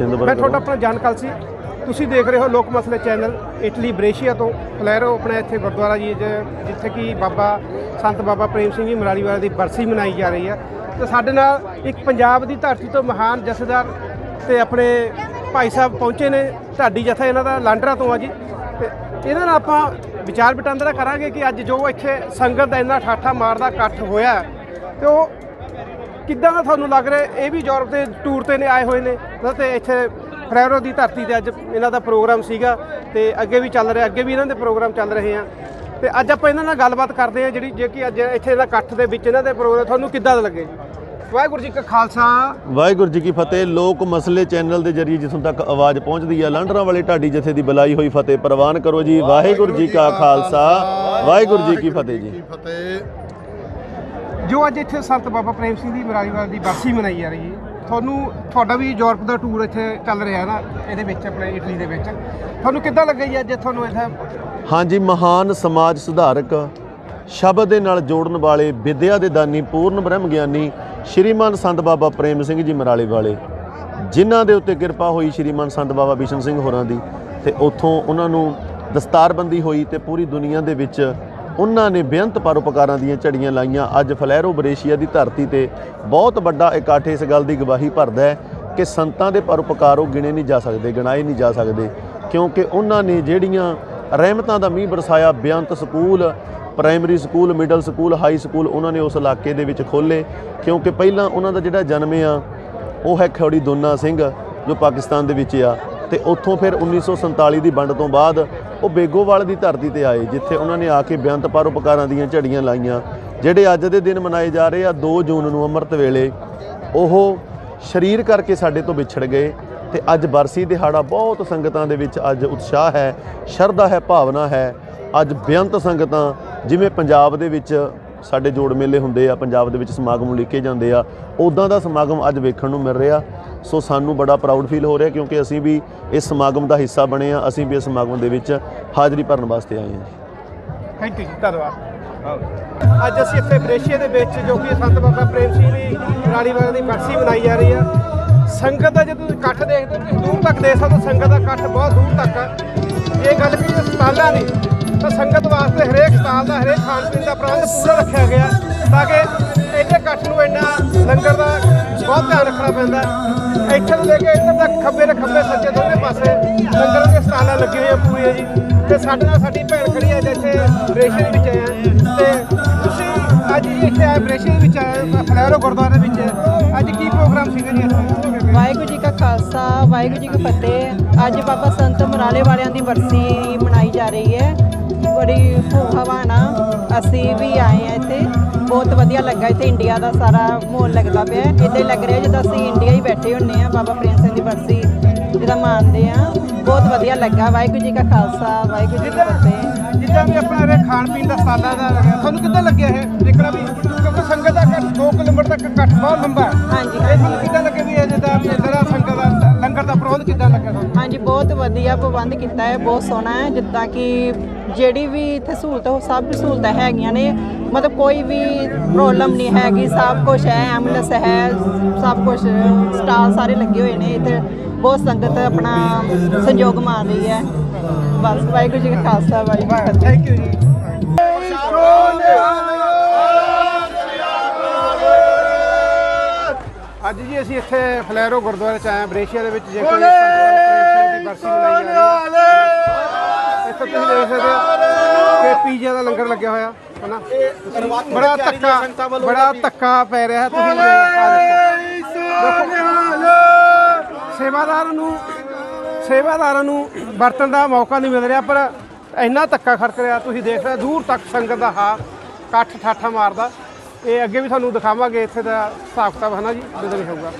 ਮੈਂ ਤੁਹਾਡਾ। ਆਪਣਾ ਜਾਣਕਾਲ ਸੀ। ਤੁਸੀਂ ਦੇਖ ਰਹੇ ਹੋ ਲੋਕ ਮਸਲੇ ਚੈਨਲ ਇਟਲੀ ਬ੍ਰੇਸ਼ੀਆ ਤੋਂ। ਫਲੈਰੋ ਆਪਣਾ ਇੱਥੇ ਗੁਰਦੁਆਰਾ ਜੀ ਜਿੱਥੇ ਕਿ ਬਾਬਾ ਸੰਤ ਬਾਬਾ ਪ੍ਰੇਮ ਸਿੰਘ ਜੀ ਮਰਾਲੀ ਵਾਲੇ ਦੀ ਬਰਸੀ ਮਨਾਈ ਜਾ ਰਹੀ ਹੈ। ਤੇ ਸਾਡੇ ਨਾਲ ਇੱਕ ਪੰਜਾਬ ਦੀ ਧਰਤੀ ਤੋਂ ਮਹਾਨ ਜਥੇਦਾਰ ਤੇ ਆਪਣੇ ਭਾਈ ਸਾਹਿਬ ਪਹੁੰਚੇ ਨੇ। ਢਾਡੀ ਜਥਾ ਇਹਨਾਂ ਦਾ ਲਾਂਡਰਾ ਤੋਂ ਆ ਜੀ। ਤੇ ਇਹਨਾਂ ਨਾਲ ਆਪਾਂ ਵਿਚਾਰ ਵਟਾਂਦਰਾ ਕਰਾਂਗੇ ਕਿ ਅੱਜ ਜੋ ਇੱਥੇ ਸੰਗਤ ਦਾ ਇੰਨਾ ਠਾਠਾ ਮਾਰਦਾ ਇਕੱਠ ਹੋਇਆ ਤੇ ਉਹ ਕਿੱਦਾਂ ਦਾ ਤੁਹਾਨੂੰ ਲੱਗ ਰਿਹਾ? ਇਹ ਵੀ ਯੂਰਪ ਦੇ ਟੂਰ ਤੇ ਨੇ ਆਏ ਹੋਏ ਨੇ। ਤੇ ਇੱਥੇ ਫਰੈਰੋ ਦੀ ਧਰਤੀ ਤੇ ਅੱਜ ਇਹਨਾਂ ਦਾ ਪ੍ਰੋਗਰਾਮ ਸੀਗਾ ਤੇ ਅੱਗੇ ਵੀ ਚੱਲ ਰਿਹਾ ਅੱਗੇ ਵੀ ਇਹਨਾਂ ਦੇ ਪ੍ਰੋਗਰਾਮ ਚੱਲ ਰਹੇ ਆ। ਤੇ ਅੱਜ ਆਪਾਂ ਇਹਨਾਂ ਨਾਲ ਗੱਲਬਾਤ ਕਰਦੇ ਆ ਜਿਹੜੀ ਜੇ ਕਿ ਅੱਜ ਇੱਥੇ ਦਾ ਇਕੱਠ ਦੇ ਵਿੱਚ ਇਹਨਾਂ ਦੇ ਪ੍ਰੋਗਰਾਮ ਤੁਹਾਨੂੰ ਕਿੱਦਾਂ ਦਾ ਲੱਗੇ? ਵਾਹਿਗੁਰੂ ਜੀ ਕਾ ਖਾਲਸਾ। ਵਾਹਿਗੁਰੂ ਜੀ ਕੀ ਫਤਿਹ। ਲੋਕ ਮਸਲੇ ਚੈਨਲ ਦੇ ਜਰੀਏ ਜਿੱਥੋਂ ਤੱਕ ਆਵਾਜ਼ ਪਹੁੰਚਦੀ ਹੈ ਲਾਂਡਰਾਂ ਵਾਲੇ ਢਾਡੀ ਜਥੇ ਦੀ ਬੁਲਾਈ ਹੋਈ ਫਤਿਹ ਪ੍ਰਵਾਨ ਕਰੋ ਜੀ। ਵਾਹਿਗੁਰੂ ਜੀ ਕਾ ਖਾਲਸਾ। ਵਾਹਿਗੁਰੂ ਜੀ ਕੀ ਫਤਿਹ ਜੀ। ਜੋ ਅੱਜ ਇੱਥੇ ਸੰਤ ਬਾਬਾ ਪ੍ਰੇਮ ਸਿੰਘ ਦੀ ਮਰਾਰੀਵਾਲ ਦੀ ਬਰਸੀ ਮਨਾਈ ਜਾ ਰਹੀ ਹੈ, ਤੁਹਾਨੂੰ, ਤੁਹਾਡਾ ਵੀ ਯੂਰਪ ਦਾ ਟੂਰ ਇੱਥੇ ਚੱਲ ਰਿਹਾ ਨਾ, ਇਹਦੇ ਵਿੱਚ ਆਪਣੇ ਇਟਲੀ ਦੇ ਵਿੱਚ। ਤੁਹਾਨੂੰ ਕਿੱਦਾਂ ਲੱਗਾ ਜੀ ਅੱਜ ਤੁਹਾਨੂੰ ਇੱਥੇ? ਹਾਂਜੀ, ਮਹਾਨ ਸਮਾਜ ਸੁਧਾਰਕ, ਸ਼ਬਦ ਦੇ ਨਾਲ ਜੋੜਨ ਵਾਲੇ, ਵਿਦਿਆ ਦੇ ਦਾਨੀ, ਪੂਰਨ ਬ੍ਰਹਮ ਗਿਆਨੀ ਸ਼੍ਰੀਮਾਨ ਸੰਤ ਬਾਬਾ ਪ੍ਰੇਮ ਸਿੰਘ ਜੀ ਮਰਾਲੇ ਵਾਲੇ, ਜਿਨ੍ਹਾਂ ਦੇ ਉੱਤੇ ਕਿਰਪਾ ਹੋਈ ਸ਼੍ਰੀਮਾਨ ਸੰਤ ਬਾਬਾ ਬਿਸ਼ਨ ਸਿੰਘ ਹੋਰਾਂ ਦੀ, ਤੇ ਉੱਥੋਂ ਉਹਨਾਂ ਨੂੰ ਦਸਤਾਰਬੰਦੀ ਹੋਈ ਤੇ ਪੂਰੀ ਦੁਨੀਆ ਦੇ ਵਿੱਚ ਉਹਨਾਂ ਨੇ ਬੇਅੰਤ ਪਰਉਪਕਾਰਾਂ ਦੀਆਂ ਝੜੀਆਂ ਲਾਈਆਂ। ਅੱਜ ਫਲੈਰੋ ਬਰੇਸ਼ੀਆ ਦੀ ਧਰਤੀ ਤੇ ਬਹੁਤ ਵੱਡਾ ਇਕੱਠ ਇਸ ਗੱਲ ਦੀ ਗਵਾਹੀ ਭਰਦਾ ਹੈ ਕਿ ਸੰਤਾਂ ਦੇ ਪਰਉਪਕਾਰ ਉਹ ਗਿਣੇ ਨਹੀਂ ਜਾ ਸਕਦੇ, ਗਿਣਾਏ ਨਹੀਂ ਜਾ ਸਕਦੇ, ਕਿਉਂਕਿ ਉਹਨਾਂ ਨੇ ਜਿਹੜੀਆਂ ਰਹਿਮਤਾਂ ਦਾ ਮੀਂਹ ਬਰਸਾਇਆ, ਬੇਅੰਤ school, primary school, middle school, high school, ਉਹਨਾਂ ਨੇ ਉਸ ਇਲਾਕੇ ਦੇ ਵਿੱਚ ਖੋਲੇ ਕਿਉਂਕਿ ਪਹਿਲਾਂ ਉਹਨਾਂ ਦਾ ਜਿਹੜਾ ਜਨਮ ਆ, ਉਹ ਹੈ ਖੌੜੀ ਦੋਨਾ ਸਿੰਘ, ਜੋ ਪਾਕਿਸਤਾਨ ਦੇ ਵਿੱਚ ਆ, ਤੇ ਉੱਥੋਂ ਫਿਰ 1947 ਦੀ ਵੰਡ ਤੋਂ ਬਾਅਦ ਉਹ ਬੇਗੋਵਾਲ ਦੀ ਧਰਤੀ ਤੇ ਆਏ, ਜਿੱਥੇ ਉਹਨਾਂ ਨੇ ਆ ਕੇ ਬੇਅੰਤ ਪਰਉਪਕਾਰਾਂ ਦੀਆਂ ਝੜੀਆਂ ਲਾਈਆਂ। ਜਿਹੜੇ ਅੱਜ ਦੇ ਦਿਨ ਮਨਾਏ ਜਾ ਰਹੇ ਆ 2 ਜੂਨ ਨੂੰ ਅੰਮ੍ਰਿਤ ਵੇਲੇ, ਉਹ ਸਰੀਰ ਕਰਕੇ ਸਾਡੇ ਤੋਂ ਵਿਛੜ ਗਏ ਤੇ ਅੱਜ ਬਰਸੀ ਦਿਹਾੜਾ ਬਹੁਤ ਸੰਗਤਾਂ ਦੇ ਵਿੱਚ ਅੱਜ ਉਤਸ਼ਾਹ ਹੈ, ਸ਼ਰਧਾ ਹੈ, ਭਾਵਨਾ ਹੈ। ਅੱਜ ਬੇਅੰਤ ਸੰਗਤਾਂ, ਜਿਵੇਂ ਪੰਜਾਬ ਦੇ ਵਿੱਚ ਸਾਡੇ ਜੋੜ ਮੇਲੇ ਹੁੰਦੇ ਆ, ਪੰਜਾਬ ਦੇ ਵਿੱਚ ਸਮਾਗਮ ਲਿਖੇ ਜਾਂਦੇ ਆ। ਉਦਾਂ ਦਾ ਸਮਾਗਮ ਅੱਜ ਵੇਖਣ ਨੂੰ ਮਿਲ ਰਿਹਾ। ਸੋ ਸਾਨੂੰ ਬੜਾ ਪ੍ਰਾਊਡ ਫੀਲ ਹੋ ਰਿਹਾ ਕਿਉਂਕਿ ਅਸੀਂ ਵੀ ਇਸ ਸਮਾਗਮ ਦਾ ਹਿੱਸਾ ਬਣੇ ਆ, ਅਸੀਂ ਵੀ ਇਸ ਸਮਾਗਮ ਦੇ ਵਿੱਚ ਹਾਜ਼ਰੀ ਭਰਨ ਵਾਸਤੇ ਆਏ ਹਾਂ ਥੈਂਕ ਯੂ ਜੀ, ਧੰਨਵਾਦ। ਅੱਜ ਅਸੀਂ ਇੱਥੇ ਬ੍ਰੇਸ਼ੀਆ ਦੇ ਵਿੱਚ ਜੋ ਕਿ ਸੰਤ ਬਾਬਾ ਪ੍ਰੇਮ ਸਿੰਘ ਦੀ ਰਾਣੀਵਾਲਾ ਦੀ ਬਰਸੀ ਮਨਾਈ ਜਾ ਰਹੀ ਆ। ਸੰਗਤ ਦਾ ਜਦੋਂ ਤੁਸੀਂ ਇਕੱਠ ਦੇਖਦੇ ਹੋ ਤੁਸੀਂ ਦੂਰ ਤੱਕ ਦੇਖ ਸਕਦੇ ਸੰਗਤ ਦਾ ਇਕੱਠ ਬਹੁਤ ਦੂਰ ਤੱਕ ਆ। ਇਹ ਗੱਲ ਵੀ ਸਟਾਲਾਂ ਦੀ ਤਾਂ ਸੰਗਤ ਵਾਸਤੇ ਹਰੇਕ ਸਟਾਲ ਦਾ, ਹਰੇਕ ਖਾਣ ਪੀਣ ਦਾ ਪ੍ਰਬੰਧ ਪੂਰਾ ਰੱਖਿਆ ਗਿਆ ਤਾਂ ਕਿ ਇਹਦੇ ਇਕੱਠ ਨੂੰ ਇੰਨਾ ਲੰਗਰ ਦਾ ਬਹੁਤ ਧਿਆਨ ਰੱਖਣਾ ਪੈਂਦਾ ਇੱਥੇ ਤੋਂ ਲੈ ਕੇ ਇੱਧਰ ਤੱਕ ਖੱਬੇ ਤੇ ਖੱਬੇ ਸੱਜੇ ਦੋਵੇਂ ਪਾਸੇ ਲੰਗਰ ਦੀਆਂ ਸਟਾਲਾਂ ਲੱਗੀਆਂ ਹੋਈਆਂ ਪੂਰੀਆਂ ਜੀ। ਤੇ ਸਾਡੇ ਨਾਲ ਸਾਡੀ ਭੈਣ ਖੜੀ ਹੈ ਜਿੱਥੇ ਬ੍ਰੇਸ਼ੇ ਦੇ ਵਿੱਚ ਆਇਆ ਆ ਤੇ ਤੁਸੀਂ ਅੱਜ ਜੀ ਇੱਥੇ ਆਏ, ਬ੍ਰੇਸ਼ੇ ਦੇ ਵਿੱਚ ਆਏ ਫਲੈਰੋ ਗੁਰਦੁਆਰੇ ਵਿੱਚ ਅੱਜ ਕੀ ਪ੍ਰੋਗਰਾਮ ਸੀਗਾ ਜੀ ਇੱਥੇ? ਵਾਹਿਗੁਰੂ ਜੀ ਕਾ ਖਾਲਸਾ, ਵਾਹਿਗੁਰੂ ਜੀ ਕੀ ਫਤਿਹ। ਅੱਜ ਬਾਬਾ ਸੰਤ ਮਰਾਲੇ ਵਾਲਿਆਂ ਦੀ ਵਰਸੀ ਮਨਾਈ ਜਾ ਰਹੀ ਹੈ। ਬੜੀ ਹਵਾਨਾ ਅਸੀਂ ਵੀ ਆਏ ਆ ਇੱਥੇ। ਬਹੁਤ ਵਧੀਆ ਲੱਗਾ ਇੱਥੇ ਇੰਡੀਆ ਦਾ ਸਾਰਾ ਮਾਹੌਲ ਲੱਗਦਾ ਪਿਆ। ਇੱਦਾਂ ਹੀ ਲੱਗ ਰਿਹਾ ਜਿੱਦਾਂ ਅਸੀਂ ਇੰਡੀਆ ਹੀ ਬੈਠੇ ਹੁੰਨੇ ਆ, ਬਾਬਾ ਪ੍ਰੇਮ ਸਿੰਘ ਦੀ ਬਰਸੀ ਜਿਹਦਾ ਮੰਨਦੇ ਆ। ਬਹੁਤ ਵਧੀਆ ਲੱਗਾ। ਵਾਹਿਗੁਰੂ ਜੀ ਕਾ ਖਾਲਸਾ, ਵਾਹਿਗੁਰੂ ਜੀ ਕੀ ਫਤਿਹ। ਜਿੱਦਾਂ ਵੀ ਆਪਣਾ ਇਹ ਖਾਣ ਪੀਣ ਦਾ ਸਾਦਾ ਦਾ ਤੁਹਾਨੂੰ ਕਿੱਦਾਂ ਲੱਗਿਆ ਇਹ? ਵਧੀਆ ਪ੍ਰਬੰਧ ਕੀਤਾ ਹੈ ਬਹੁਤ ਸੋਹਣਾ ਹੈ ਜਿੱਦਾਂ ਕਿ ਜਿਹੜੀ ਵੀ ਇੱਥੇ ਸਹੂਲਤ ਉਹ ਸਭ ਸਹੂਲਤਾਂ ਹੈਗੀਆਂ ਨੇ। ਮਤਲਬ ਕੋਈ ਵੀ ਪ੍ਰੋਬਲਮ ਨਹੀਂ ਹੈਗੀ ਸਭ ਕੁਝ ਹੈ ਐਂਬੂਲੈਂਸ ਹੈ ਸਭ ਕੁਝ ਸਟਾਲ ਸਾਰੇ ਲੱਗੇ ਹੋਏ ਨੇ ਇੱਥੇ। ਬਹੁਤ ਸੰਗਤ ਆਪਣਾ ਸੰਯੋਗ ਮਾਰ ਰਹੀ ਹੈ। ਬਸ ਵਾਹਿਗੁਰੂ ਜੀ ਕਾ ਖਾਲਸਾ ਵਾਹਿਗੁਰੂ ਜੀ ਕੀ ਫਤਿਹ। ਥੈਂਕ ਯੂ ਜੀ। ਅੱਜ ਜੀ ਅਸੀਂ ਇੱਥੇ ਫਲੈਰੋ ਗੁਰਦੁਆਰੇ ਚ ਆਏ ਹਾਂ ਬਰੇਸ਼ੀਆ ਦੇ ਵਿੱਚ ਜੇ ਕੋਈ ਬਰਸੀ ਮਨਾਈ ਜਾ ਰਹੀ ਹੈ ਇੱਥੇ ਤੁਸੀਂ ਦੇਖ ਸਕਦੇ ਹੋ ਕਿ ਪੀਜ਼ਾ ਦਾ ਲੰਗਰ ਲੱਗਿਆ ਹੋਇਆ ਹਨਾ? ਬੜਾ ਧੱਕਾ ਬੜਾ ਧੱਕਾ ਪੈ ਰਿਹਾ ਤੁਸੀਂ ਦੇਖੋ ਸੇਵਾਦਾਰਾਂ ਨੂੰ ਸੇਵਾਦਾਰਾਂ ਨੂੰ ਵਰਤਣ ਦਾ ਮੌਕਾ ਨਹੀਂ ਮਿਲ ਰਿਹਾ ਪਰ ਇੰਨਾ ਧੱਕਾ ਖੜਕ ਰਿਹਾ ਤੁਸੀਂ ਦੇਖ ਰਹੇ ਦੂਰ ਤੱਕ ਸੰਗਤ ਦਾ ਹਾ ਇਕੱਠ ਠਾਠਾ ਮਾਰਦਾ। ਇਹ ਅੱਗੇ ਵੀ ਤੁਹਾਨੂੰ ਦਿਖਾਵਾਂਗੇ ਇੱਥੇ ਦਾ ਹਿਸਾਬ ਕਿਤਾਬ ਹੈ ਨਾ ਜੀ? ਜਦੋਂ ਵੀ ਹੋਊਗਾ।